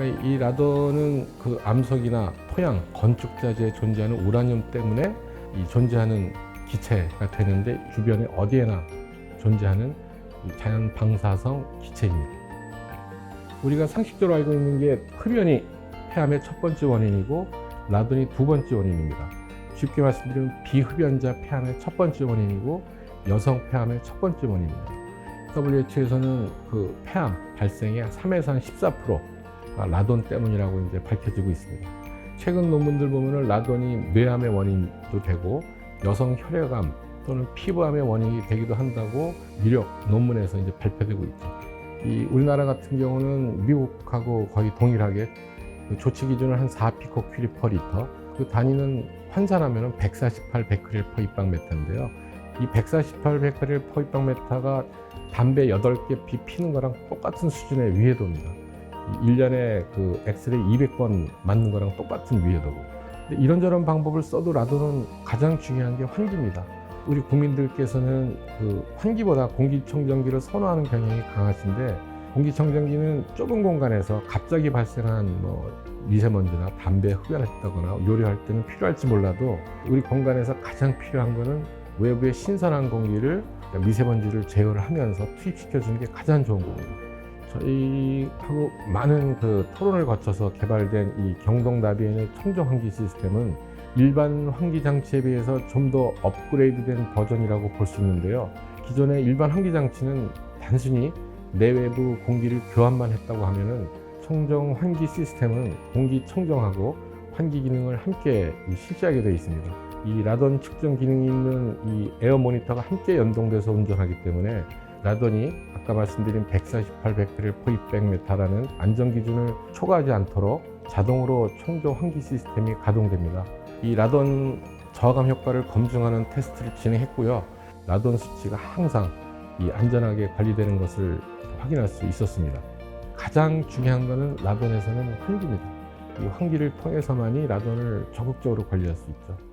그러니까 이 라돈은 그 암석이나 토양, 건축 자재에 존재하는 우라늄 때문에 이 존재하는 기체가 되는데 주변에 어디에나 존재하는 이 자연 방사성 기체입니다. 우리가 상식적으로 알고 있는 게 흡연이 폐암의 첫 번째 원인이고 라돈이 두 번째 원인입니다. 쉽게 말씀드리면 비흡연자 폐암의 첫 번째 원인이고 여성 폐암의 첫 번째 원인입니다. WHO에서는 그 폐암 발생의 3에서 한 14% 가 라돈 때문이라고 이제 밝혀지고 있습니다. 최근 논문들 보면은 라돈이 뇌암의 원인도 되고 여성 혈액암 또는 피부암의 원인이 되기도 한다고 유력 논문에서 이제 발표되고 있죠. 이 우리나라 같은 경우는 미국하고 거의 동일하게 그 조치 기준은 한 4피코 큐리 퍼 리터. 그 단위는 환산하면 148 베크렐 퍼 입방 메타인데요. 이148 베크렐 퍼 입방 메타가 담배 8개 피 피는 거랑 똑같은 수준의 위해도입니다. 1년에 그 엑스레이 200번 맞는 거랑 똑같은 위해도고. 근데 이런저런 방법을 써도 라도는 가장 중요한 게 환기입니다. 우리 국민들께서는 그 환기보다 공기청정기를 선호하는 경향이 강하신데 공기청정기는 좁은 공간에서 갑자기 발생한 뭐 미세먼지나 담배 흡연했다거나 요리할 때는 필요할지 몰라도 우리 공간에서 가장 필요한 거는 외부의 신선한 공기를 그러니까 미세먼지를 제어를 하면서 투입시켜 주는 게 가장 좋은 겁니다. 저희하고 많은 그 토론을 거쳐서 개발된 이 경동 나비엔의 청정 환기 시스템은 일반 환기 장치에 비해서 좀 더 업그레이드된 버전이라고 볼 수 있는데요. 기존의 일반 환기 장치는 단순히 내외부 공기를 교환만 했다고 하면은 청정 환기 시스템은 공기 청정하고 환기 기능을 함께 실시하게 되어 있습니다. 이 라돈 측정 기능이 있는 이 에어 모니터가 함께 연동돼서 운전하기 때문에 라돈이 아까 말씀드린 148 베크렐 포 200메타라는 안전 기준을 초과하지 않도록 자동으로 청정 환기 시스템이 가동됩니다. 이 라돈 저하감 효과를 검증하는 테스트를 진행했고요. 라돈 수치가 항상 이 안전하게 관리되는 것을 확인할 수 있었습니다. 가장 중요한 것은 라돈에서는 환기입니다. 이 환기를 통해서만이 라돈을 적극적으로 관리할 수 있죠.